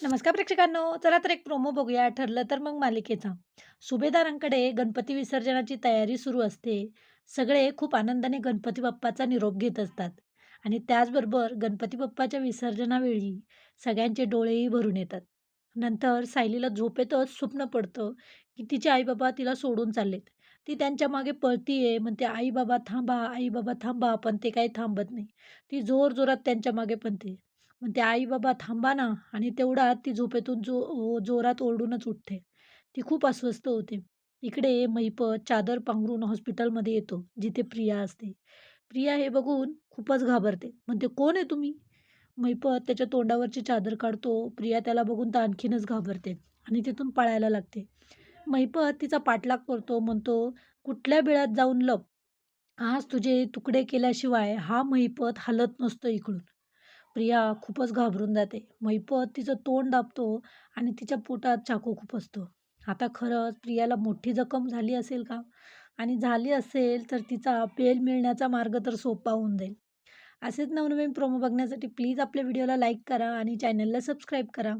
नमस्कार प्रेक्षकांनो. चला तर एक प्रोमो बघूया. ठरलं तर मग मालिकेचा. सुभेदारांकडे गणपती विसर्जनाची तयारी सुरू असते. सगळे खूप आनंदाने गणपती बाप्पाचा निरोप घेत असतात. आणि त्याचबरोबर गणपती बाप्पाच्या विसर्जनावेळी सगळ्यांचे डोळेही भरून येतात. नंतर सायलीला झोपेतच स्वप्न पडतं की तिचे आई बाबा तिला सोडून चाललेत. ती त्यांच्या मागे पळतीये म्हणते आई बाबा थांबा आई बाबा थांबा पण ते काही थांबत नाही. ती जोर जोरात त्यांच्या मागे मग ते "आई बाबा थांबा ना" आणि तेवढ्यात ती झोपेतून जो जोरात ओरडूनच उठते. ती खूप अस्वस्थ होते. इकडे महिपत चादर पांघरून हॉस्पिटलमध्ये येतो, जिथे प्रिया असते. प्रिया हे बघून खूपच घाबरते. म्हणते, "कोण आहे तुम्ही?" महिपत त्याच्या तोंडावरची चादर काढतो. प्रिया त्याला बघून तर आणखीनच घाबरते आणि तिथून पळायला लागते. महिपत तिचा पाठलाग करतो. म्हणतो, "कुठल्या बिळात जाऊन लप. आज तुझे तुकडे केल्याशिवाय हा महिपत हलत नसतो इकडून." प्रिया खूपच घाबरून जाते. मैपत तिचं तोंड दाबतो आणि तिच्या पोटात चाकू खुपसतो. आता खरंच प्रियाला मोठी जखम झाली असेल का? आणि झाली असेल तर तिचा पेल मिळण्याचा मार्ग तर सोपा होऊन जाईल. असेच नवनवीन प्रोमो बघण्यासाठी प्लीज आपल्या व्हिडिओला लाईक करा आणि चॅनलला सबस्क्राईब करा.